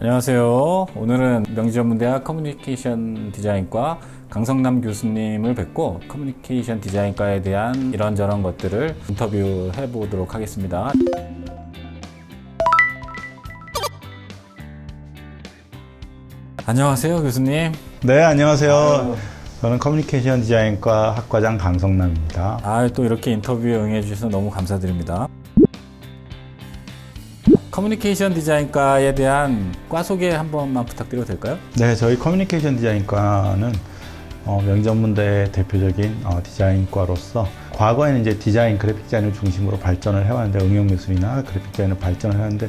안녕하세요. 오늘은 명지전문대학 커뮤니케이션 디자인과 강성남 교수님을 뵙고 커뮤니케이션 디자인과에 대한 이런저런 것들을 인터뷰해 보도록 하겠습니다. 안녕하세요, 교수님. 네, 안녕하세요. 저는 커뮤니케이션 디자인과 학과장 강성남입니다. 아, 또 이렇게 인터뷰에 응해 주셔서 너무 감사드립니다. 커뮤니케이션 디자인과에 대한 과 소개 한 번만 부탁드려도 될까요? 네, 저희 커뮤니케이션 디자인과는 어, 명전문대의 대표적인 어, 디자인과로서 과거에는 이제 디자인, 그래픽 디자인을 중심으로 발전을 해왔는데 응용 예술이나 그래픽 디자인을 발전을 해왔는데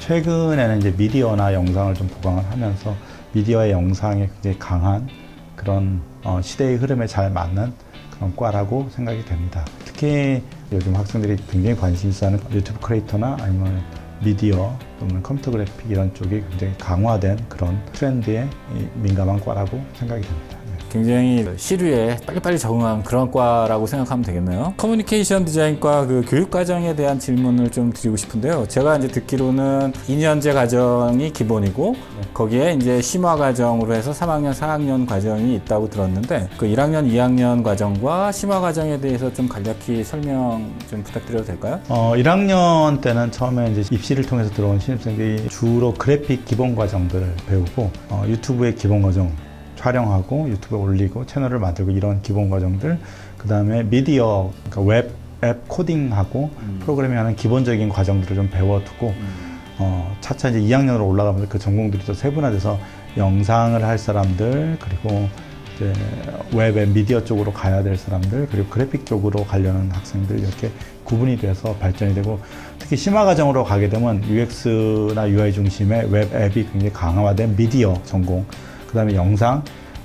최근에는 이제 미디어나 영상을 좀 보강을 하면서 미디어의 영상에 굉장히 강한 그런 어, 시대의 흐름에 잘 맞는 그런 과라고 생각이 됩니다. 특히 요즘 학생들이 굉장히 관심 있어 하는 유튜브 크리에이터나 아니면 미디어 또는 컴퓨터 그래픽 이런 쪽이 굉장히 강화된 그런 트렌드에 이 민감한 과라고 생각이 됩니다. 네. 굉장히 시류에 빨리빨리 적응한 그런 과라고 생각하면 되겠네요. 커뮤니케이션 디자인과 그 교육 과정에 대한 질문을 좀 드리고 싶은데요. 제가 이제 듣기로는 2년제 과정이 기본이고 거기에 이제 심화 과정으로 해서 3학년, 4학년 과정이 있다고 들었는데 그 1학년, 2학년 과정과 심화 과정에 대해서 좀 간략히 설명 좀 부탁드려도 될까요? 어, 1학년 때는 처음에 이제 입시를 통해서 들어온 신입생들이 주로 그래픽 기본 과정들을 배우고 어, 유튜브의 기본 과정 촬영하고 유튜브에 올리고 채널을 만들고 이런 기본 과정들 그 다음에 미디어 그러니까 웹 앱 코딩하고 프로그래밍하는 기본적인 과정들을 좀 배워두고 어, 차차 이제 2학년으로 올라가면서 그 전공들이 또 세분화돼서 영상을 할 사람들 그리고 이제 웹앱 미디어 쪽으로 가야 될 사람들 그리고 그래픽 쪽으로 가려는 학생들 이렇게 구분이 돼서 발전이 되고 특히 심화 과정으로 가게 되면 UX나 UI 중심의 웹 앱이 굉장히 강화된 미디어 전공 그 다음에 영상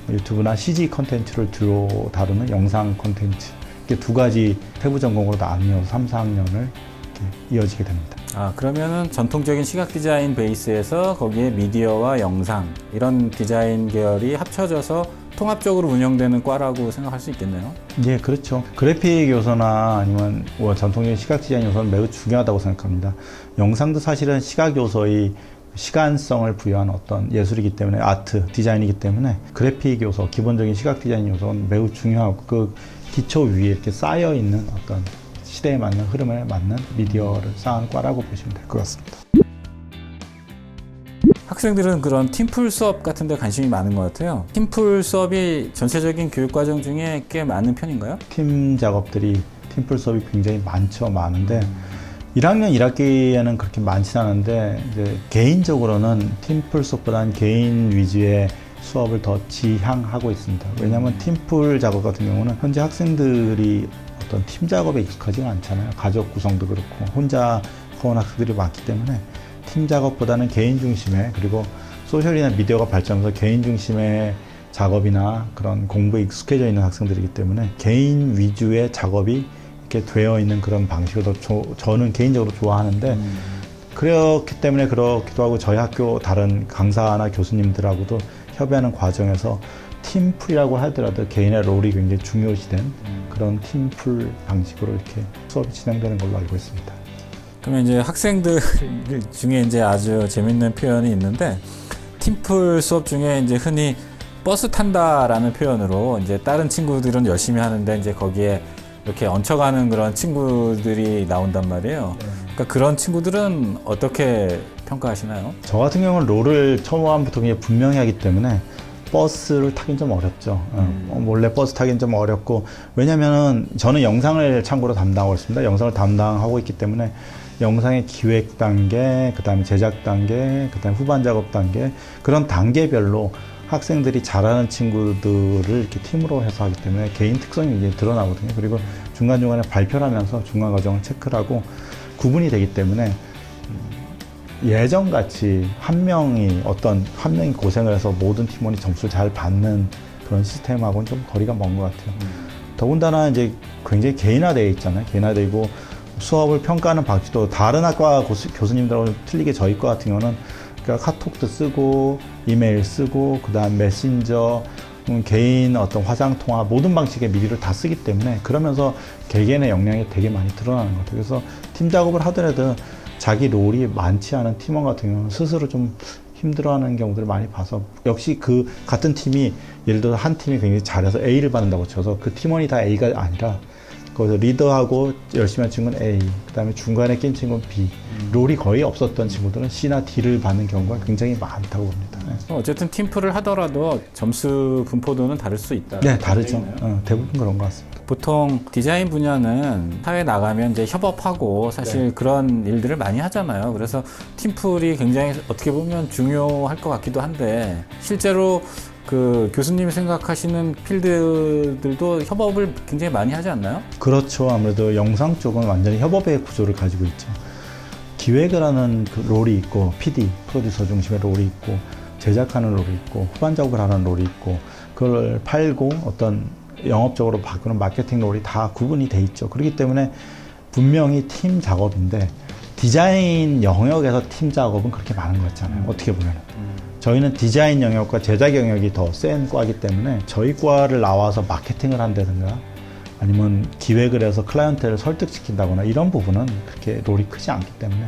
유튜브나 CG 컨텐츠를 주로 다루는 영상 컨텐츠 이렇게 두 가지 세부 전공으로 나뉘어서 3, 4학년을 이렇게 이어지게 됩니다. 아, 그러면은 전통적인 시각 디자인 베이스에서 거기에 미디어와 영상 이런 디자인 계열이 합쳐져서 통합적으로 운영되는 과라고 생각할 수 있겠네요. 예, 그렇죠. 그래픽 요소나 아니면 뭐 전통적인 시각 디자인 요소는 매우 중요하다고 생각합니다. 영상도 사실은 시각 요소의 시간성을 부여한 어떤 예술이기 때문에 아트, 디자인이기 때문에 그래픽 요소, 기본적인 시각 디자인 요소는 매우 중요하고 그 기초 위에 이렇게 쌓여 있는 어떤 시대에 맞는 흐름에 맞는 미디어를 쌓은 과라고 보시면 될 것 같습니다. 학생들은 그런 팀플 수업 같은 데 관심이 많은 것 같아요. 팀플 수업이 전체적인 교육 과정 중에 꽤 많은 편인가요? 팀 작업들이 팀플 수업이 굉장히 많죠, 많은데 1학년 1학기에는 그렇게 많지 않은데 이제 개인적으로는 팀플 수업보다는 개인 위주의 수업을 더 지향하고 있습니다. 왜냐하면 팀플 작업 같은 경우는 현재 학생들이 어떤 팀 작업에 익숙하지가 않잖아요. 가족 구성도 그렇고 혼자 하는 학생들이 많기 때문에 팀 작업보다는 개인 중심의 그리고 소셜이나 미디어가 발전해서 개인 중심의 작업이나 그런 공부에 익숙해져 있는 학생들이기 때문에 개인 위주의 작업이 이렇게 되어 있는 그런 방식을 더 조- 저는 개인적으로 좋아하는데 그렇기 때문에 그렇기도 하고 저희 학교 다른 강사나 교수님들하고도 협의하는 과정에서 팀풀이라고 하더라도 개인의 롤이 굉장히 중요시된 그런 팀풀 방식으로 이렇게 수업이 진행되는 걸로 알고 있습니다. 그러면 이제 학생들 중에 이제 아주 재밌는 표현이 있는데 팀플 수업 중에 이제 흔히 버스 탄다라는 표현으로 이제 다른 친구들은 열심히 하는데 이제 거기에 이렇게 얹혀가는 그런 친구들이 나온단 말이에요. 그러니까 그런 친구들은 어떻게 평가하시나요? 저 같은 경우는 롤을 처음부터 그냥 분명히 하기 때문에 버스를 타긴 좀 어렵죠. 어, 몰래 버스 타긴 좀 어렵고 왜냐면은 저는 영상을 참고로 담당하고 있습니다. 영상을 담당하고 있기 때문에 영상의 기획 단계, 그다음에 제작 단계, 그다음에 후반 작업 단계 그런 단계별로 학생들이 잘하는 친구들을 이렇게 팀으로 해서 하기 때문에 개인 특성이 이제 드러나거든요. 그리고 중간중간에 발표를 하면서 중간 과정을 체크를 하고 구분이 되기 때문에 예전같이 한 명이 어떤 한 명이 고생을 해서 모든 팀원이 점수를 잘 받는 그런 시스템하고는 좀 거리가 먼 것 같아요. 더군다나 이제 굉장히 개인화되어 있잖아요. 개인화되고 수업을 평가하는 방식도 다른 학과 고수- 교수 님들하고 틀리게 저희 과 같은 경우는 그러니까 카톡도 쓰고 이메일 쓰고 그다음 메신저 음, 개인 어떤 화상 통화 모든 방식의 미디어를 다 쓰기 때문에 그러면서 개개인의 역량이 되게 많이 드러나는 것 같아요. 그래서 팀 작업을 하더라도 자기 롤이 많지 않은 팀원 같은 경우는 스스로 좀 힘들어하는 경우들을 많이 봐서 역시 그 같은 팀이 예를 들어 한 팀이 굉장히 잘해서 A를 받는다고 쳐서 그 팀원이 다 A가 아니라 거기서 리더하고 열심히 한 친구는 A, 그 다음에 중간에 낀 친구는 B, 롤이 거의 없었던 친구들은 C나 D를 받는 경우가 굉장히 많다고 봅니다. 네. 어쨌든 팀플을 하더라도 점수 분포도는 다를 수 있다. 네, 다르죠. 어, 대부분 그런 것 같습니다. 보통 디자인 분야는 사회 나가면 이제 협업하고 사실 네. 그런 일들을 많이 하잖아요. 그래서 팀플이 굉장히 어떻게 보면 중요할 것 같기도 한데 실제로 그 교수님이 생각하시는 필드들도 협업을 굉장히 많이 하지 않나요? 그렇죠. 아무래도 영상 쪽은 완전히 협업의 구조를 가지고 있죠. 기획을 하는 그 롤이 있고, PD, 프로듀서 중심의 롤이 있고, 제작하는 롤이 있고, 후반 작업을 하는 롤이 있고, 그걸 팔고 어떤 영업적으로 바꾸는 마케팅 롤이 다 구분이 돼 있죠. 그렇기 때문에 분명히 팀 작업인데, 디자인 영역에서 팀 작업은 그렇게 많은 것 같잖아요. 어떻게 보면. 저희는 디자인 영역과 제작 영역이 더 센 과이기 때문에 저희 과를 나와서 마케팅을 한다든가 아니면 기획을 해서 클라이언트를 설득시킨다거나 이런 부분은 그렇게 롤이 크지 않기 때문에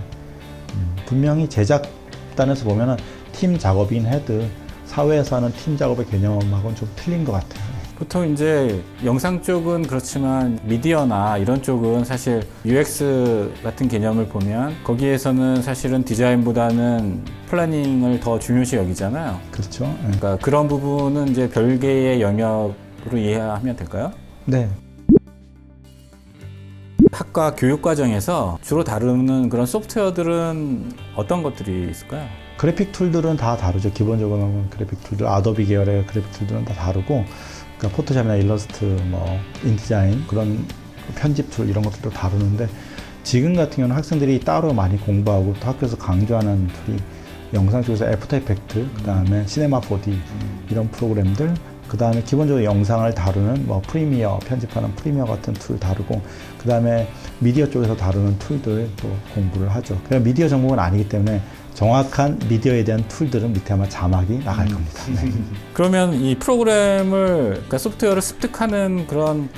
음, 분명히 제작단에서 보면은 팀 작업인 해도 사회에서 하는 팀 작업의 개념하고는 좀 틀린 것 같아요. 보통 이제 영상 쪽은 그렇지만 미디어나 이런 쪽은 사실 UX 같은 개념을 보면 거기에서는 사실은 디자인보다는 플래닝을 더 중요시 여기잖아요. 그렇죠? 네. 그러니까 그런 부분은 이제 별개의 영역으로 이해하면 될까요? 네. 학과 교육 과정에서 주로 다루는 그런 소프트웨어들은 어떤 것들이 있을까요? 그래픽 툴들은 다 다르죠. 기본적으로는 그래픽 툴들, 아도비 계열의 그래픽 툴들은 다 다르고, 그러니까 포토샵이나 일러스트, 뭐 인디자인 그런 편집 툴 이런 것들도 다루는데 지금 같은 경우는 학생들이 따로 많이 공부하고 또 학교에서 강조하는 툴이 영상 쪽에서 애프터 이펙트, 그 다음에 시네마 4D 이런 프로그램들, 그 다음에 기본적으로 영상을 다루는 뭐 프리미어 편집하는 프리미어 같은 툴 다루고, 그 다음에 미디어 쪽에서 다루는 툴들 또 공부를 하죠. 그냥 미디어 전공은 아니기 때문에 정확한 미디어에 대한 툴들은 밑에 아마 자막이 나갈 겁니다. 네. 그러면 이 프로그램을 그러니까 소프트웨어를 습득하는 그런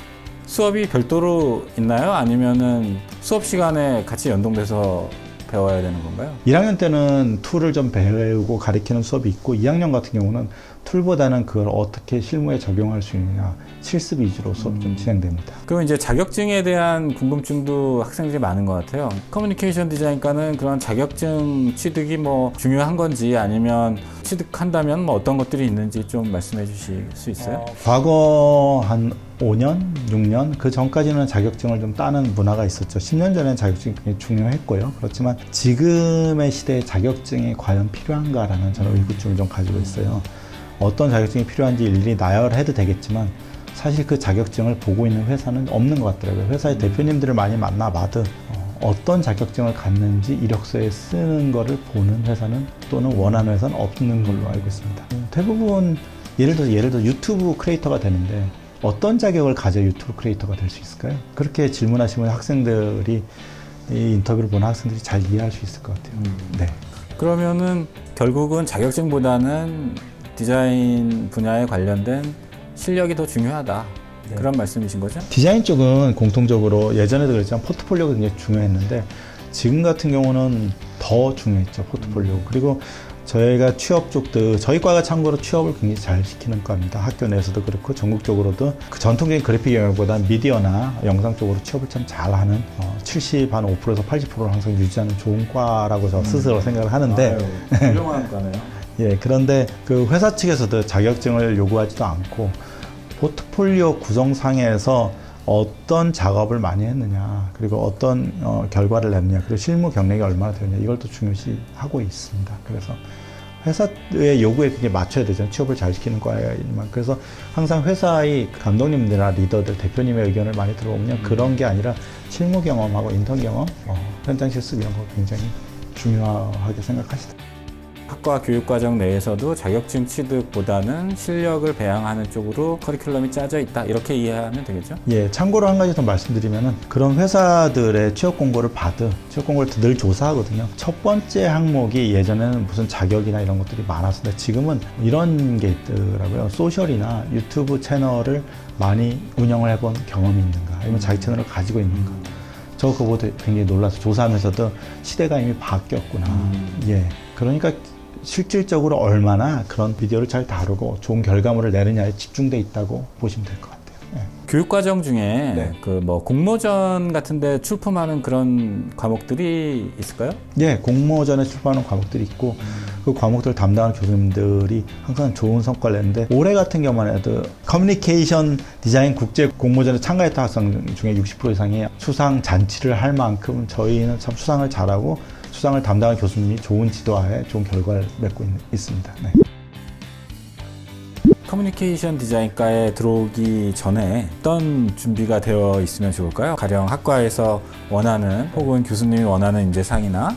수업이 별도로 있나요? 아니면은 수업 시간에 같이 연동돼서 배워야 되는 건가요? 1학년 때는 툴을 좀 배우고 가리키는 수업이 있고 2학년 같은 경우는 툴보다는 그걸 어떻게 실무에 적용할 수 있느냐 실습 위주로 수업 좀 진행됩니다. 그럼 이제 자격증에 대한 궁금증도 학생들이 많은 것 같아요. 커뮤니케이션 디자인과는 그런 자격증 취득이 뭐 중요한 건지 아니면 취득한다면 뭐 어떤 것들이 있는지 좀 말씀해 주실 수 있어요? 과거 한 5년, 6년 그 전까지는 자격증을 좀 따는 문화가 있었죠. 10년 전에는 자격증이 굉장히 중요했고요. 그렇지만 지금의 시대에 자격증이 과연 필요한가라는 저는 의구심을 좀 가지고 있어요. 어떤 자격증이 필요한지 일일이 나열해도 되겠지만 사실 그 자격증을 보고 있는 회사는 없는 것 같더라고요. 회사의 대표님들을 많이 만나봐도 어, 어떤 자격증을 갖는지 이력서에 쓰는 거를 보는 회사는 또는 원하는 회사는 없는 걸로 알고 있습니다. 대부분 예를 들어 예를 들어 유튜브 크리에이터가 되는데 어떤 자격을 가져 유튜브 크리에이터가 될 수 있을까요? 그렇게 질문하시면 학생들이 이 인터뷰를 보는 학생들이 잘 이해할 수 있을 것 같아요. 네. 그러면은 결국은 자격증보다는 디자인 분야에 관련된 실력이 더 중요하다. 네. 그런 말씀이신 거죠? 디자인 쪽은 공통적으로 예전에도 그랬지만 포트폴리오가 굉장히 중요했는데 지금 같은 경우는 더 중요했죠 포트폴리오 그리고 저희가 취업 쪽도 저희 과가 참고로 취업을 굉장히 잘 시키는 과입니다 학교 내에서도 그렇고 전국적으로도 그 전통적인 그래픽 영역보다 미디어나 영상 쪽으로 취업을 참 잘하는 어, 70한 5%에서 80%를 항상 유지하는 좋은 과라고 저 스스로 생각을 하는데 훌륭한 거네요. 예, 그런데 그 회사 측에서도 자격증을 요구하지도 않고 포트폴리오 구성 상에서 어떤 작업을 많이 했느냐, 그리고 어떤 어, 결과를 냈느냐, 그리고 실무 경력이 얼마나 되느냐, 이걸 또 중요시 하고 있습니다. 그래서 회사의 요구에 그게 맞춰야 되잖아요. 취업을 잘 시키는 과이지만. 그래서 항상 회사의 감독님들이나 리더들, 대표님의 의견을 많이 들어보면 그런 게 아니라 실무 경험하고 인턴 경험, 어, 현장 실습 이런 거 굉장히 중요하게 생각하시다. 학과 교육과정 내에서도 자격증 취득보다는 실력을 배양하는 쪽으로 커리큘럼이 짜져 있다. 이렇게 이해하면 되겠죠? 예, 참고로 한 가지 더 말씀드리면은 그런 회사들의 취업 공고를 받은 취업 공고를 늘 조사하거든요. 첫 번째 항목이 예전에는 무슨 자격이나 이런 것들이 많았는데 지금은 이런 게 있더라고요. 소셜이나 유튜브 채널을 많이 운영을 해본 경험이 있는가, 아니면 자기 채널을 가지고 있는가. 저 그거 보고 굉장히 놀라서 조사하면서도 시대가 이미 바뀌었구나. 예. 그러니까 실질적으로 얼마나 그런 비디오를 잘 다루고 좋은 결과물을 내느냐에 집중돼 있다고 보시면 될 것 같아요. 예. 교육 과정 중에 네. 그뭐 공모전 같은데 출품하는 그런 과목들이 있을까요? 예, 공모전에 출발하는 과목들이 있고 그 과목들 담당하는 교수님들이 항상 좋은 성과를 내는데 올해 같은 경우만 해도 커뮤니케이션 디자인 국제 공모전에 참가했던 학생 중에 60% 이상이 수상 잔치를 할 만큼 저희는 참 수상을 잘하고 수상을 담당하는 교수님이 좋은 지도하에 좋은 결과를 맺고 있, 있습니다. 네. 커뮤니케이션 디자인과에 들어오기 전에 어떤 준비가 되어 있으면 좋을까요? 가령 학과에서 원하는 혹은 교수님이 원하는 이제 상이나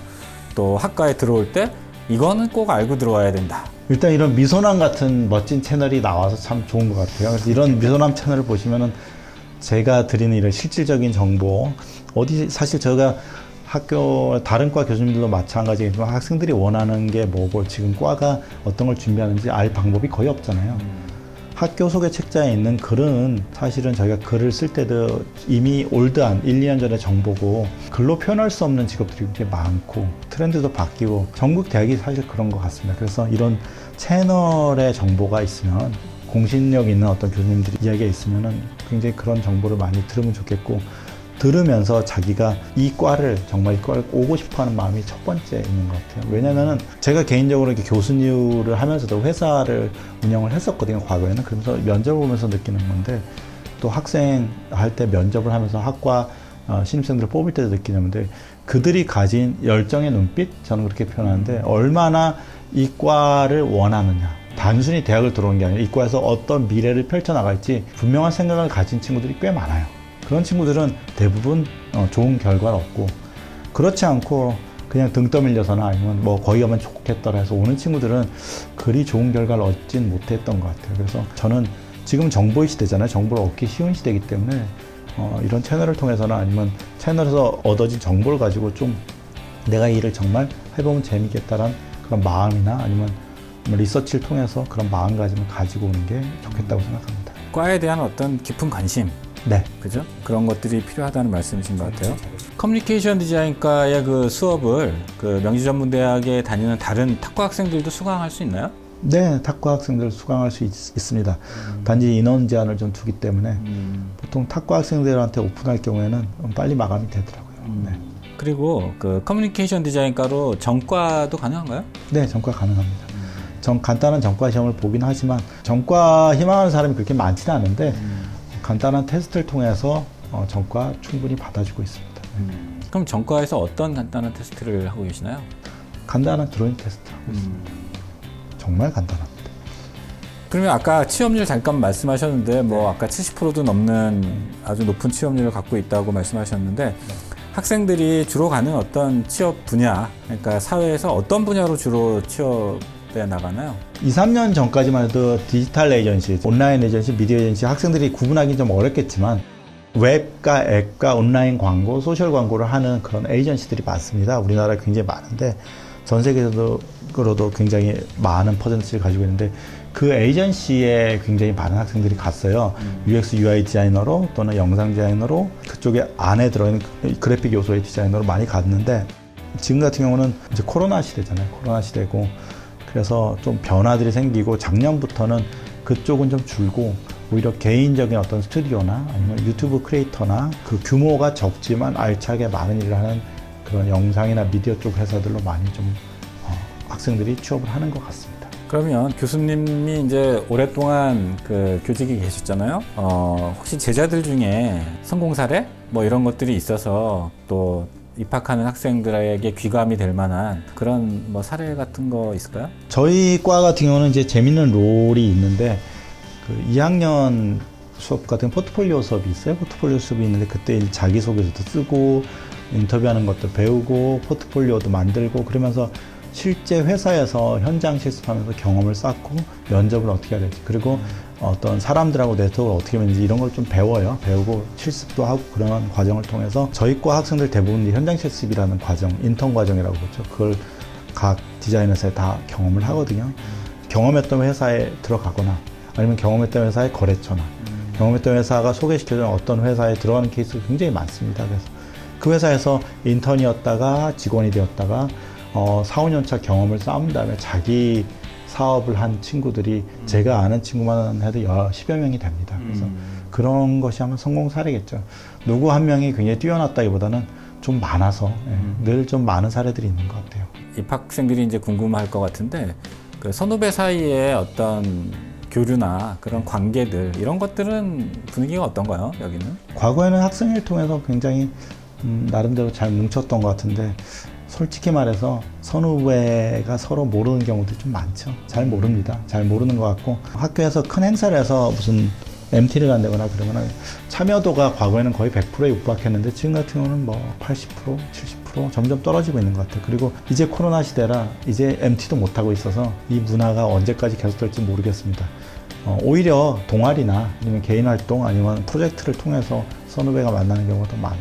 또 학과에 들어올 때 이거는 꼭 알고 들어와야 된다. 일단 이런 미소남 같은 멋진 채널이 나와서 참 좋은 것 같아요. 그래서 이런 미소남 채널을 보시면은 제가 드리는 이런 실질적인 정보, 어디 사실 제가 학교 다른 과 교수님들도 마찬가지지만 학생들이 원하는 게 뭐고 지금 과가 어떤 걸 준비하는지 알 방법이 거의 없잖아요. 학교 소개 책자에 있는 글은 사실은 저희가 글을 쓸 때도 이미 올드한 1, 2년 전의 정보고 글로 표현할 수 없는 직업들이 굉장히 많고 트렌드도 바뀌고 전국 대학이 사실 그런 것 같습니다. 그래서 이런 채널의 정보가 있으면 공신력 있는 어떤 교수님들이 이야기가 있으면은 굉장히 그런 정보를 많이 들으면 좋겠고 들으면서 자기가 이 과를 정말 이 과를 오고 싶어 하는 마음이 첫 번째 있는 것 같아요. 왜냐면은 제가 개인적으로 이렇게 교수님을 하면서도 회사를 운영을 했었거든요. 과거에는. 그러면서 면접을 보면서 느끼는 건데 또 학생 할 때 면접을 하면서 학과 어, 신입생들을 뽑을 때도 느끼는 건데 그들이 가진 열정의 눈빛 저는 그렇게 표현하는데 얼마나 이 과를 원하느냐 단순히 대학을 들어온 게 아니라 이 과에서 어떤 미래를 펼쳐나갈지 분명한 생각을 가진 친구들이 꽤 많아요. 그런 친구들은 대부분 어, 좋은 결과를 얻고 그렇지 않고 그냥 등 떠밀려서나 아니면 뭐 거기 가면 좋겠더라 해서 오는 친구들은 그리 좋은 결과를 얻진 못했던 것 같아요. 그래서 저는 지금 정보의 시대잖아요. 정보를 얻기 쉬운 시대이기 때문에 어, 이런 채널을 통해서나 아니면 채널에서 얻어진 정보를 가지고 좀 내가 이 일을 정말 해보면 재미있겠다란 그런 마음이나 아니면 뭐 리서치를 통해서 그런 마음가짐을 가지고 오는 게 좋겠다고 생각합니다. 과에 대한 어떤 깊은 관심, 네. 그죠? 그런 것들이 필요하다는 말씀이신 것 같아요. 커뮤니케이션 디자인과의 그 수업을 그 명지전문대학에 다니는 다른 탁과 학생들도 수강할 수 있나요? 네, 탁과 학생들 수강할 수 있, 습니다 단지 인원 제한을 좀 두기 때문에 보통 탁과 학생들한테 오픈할 경우에는 빨리 마감이 되더라고요. 네. 그리고 그 커뮤니케이션 디자인과로 전과도 가능한가요? 네, 전과 가능합니다. 전 간단한 전과 시험을 보긴 하지만 전과 희망하는 사람이 그렇게 많지는 않은데 간단한 테스트를 통해서 어, 전과 충분히 받아주고 있습니다. 네. 그럼 전과에서 어떤 간단한 테스트를 하고 계시나요? 간단한 드로잉 테스트 하고 있습니다. 정말 간단합니다. 그러면 아까 취업률 잠깐 말씀하셨는데 뭐 아까 70%도 넘는 아주 높은 취업률을 갖고 있다고 말씀하셨는데 학생들이 주로 가는 어떤 취업 분야, 그러니까 사회에서 어떤 분야로 주로 취업 해 나가나요? 2, 3년 전까지만 해도 디지털 에이전시, 온라인 에이전시, 미디어 에이전시 학생들이 구분하기 좀 어렵겠지만 웹과 앱과 온라인 광고, 소셜 광고를 하는 그런 에이전시들이 많습니다. 우리나라에 굉장히 많은데 전 세계적으로도 굉장히 많은 퍼센트를 가지고 있는데 그 에이전시에 굉장히 많은 학생들이 갔어요. UX, UI 디자이너로 또는 영상 디자이너로 그쪽에 안에 들어있는 그래픽 요소의 디자이너로 많이 갔는데 지금 같은 경우는 이제 코로나 시대잖아요. 코로나 시대고 그래서 좀 변화들이 생기고 작년부터는 그쪽은 좀 줄고 오히려 개인적인 어떤 스튜디오나 아니면 유튜브 크리에이터나 그 규모가 적지만 알차게 많은 일을 하는 그런 영상이나 미디어 쪽 회사들로 많이 좀 어, 학생들이 취업을 하는 것 같습니다. 그러면 교수님이 이제 오랫동안 그 교직에 계셨잖아요. 어, 혹시 제자들 중에 성공 사례 뭐 이런 것들이 있어서 또 입학하는 학생들에게 귀감이 될 만한 그런 뭐 사례 같은 거 있을까요? 저희 과 같은 경우는 이제 재밌는 롤이 있는데 그 2학년 수업 같은 포트폴리오 수업이 있어요. 포트폴리오 수업이 있는데 그때 자기소개서도 쓰고 인터뷰하는 것도 배우고 포트폴리오도 만들고 그러면서 실제 회사에서 현장 실습하면서 경험을 쌓고 면접을 어떻게 해야 될지 그리고 어떤 사람들하고 네트워크를 어떻게 하는지 이런 걸 좀 배워요. 배우고 실습도 하고 그런 과정을 통해서 저희 과 학생들 대부분 현장 실습이라는 과정, 인턴 과정이라고 그러죠. 그걸 각 디자이너사에 다 경험을 하거든요. 경험했던 회사에 들어가거나 아니면 경험했던 회사의 거래처나 경험했던 회사가 소개시켜준 어떤 회사에 들어가는 케이스가 굉장히 많습니다. 그래서 그 회사에서 인턴이었다가 직원이 되었다가 어, 4, 5년 차 경험을 쌓은 다음에 자기 사업을 한 친구들이 제가 아는 친구만 해도 여, 10여 명이 됩니다. 그래서 그런 것이 아마 성공 사례겠죠. 누구 한 명이 굉장히 뛰어났다기보다는 좀 많아서 예, 늘좀 많은 사례들이 있는 것 같아요. 입학생들이 이제 궁금할 것 같은데 그 선후배 사이에 어떤 교류나 그런 관계들 이런 것들은 분위기가 어떤가요? 여기는? 과거에는 학생회를 통해서 굉장히 음, 나름대로 잘 뭉쳤던 것 같은데 솔직히 말해서 선후배가 서로 모르는 경우도 좀 많죠. 잘 모릅니다. 잘 모르는 것 같고 학교에서 큰 행사를 해서 무슨 MT를 간다거나 그러면 참여도가 과거에는 거의 100%에 육박했는데 지금 같은 경우는 뭐 80%, 70% 점점 떨어지고 있는 것 같아요. 그리고 이제 코로나 시대라 이제 MT도 못 하고 있어서 이 문화가 언제까지 계속될지 모르겠습니다. 어, 오히려 동아리나 아니면 개인 활동 아니면 프로젝트를 통해서 선후배가 만나는 경우가 더 많은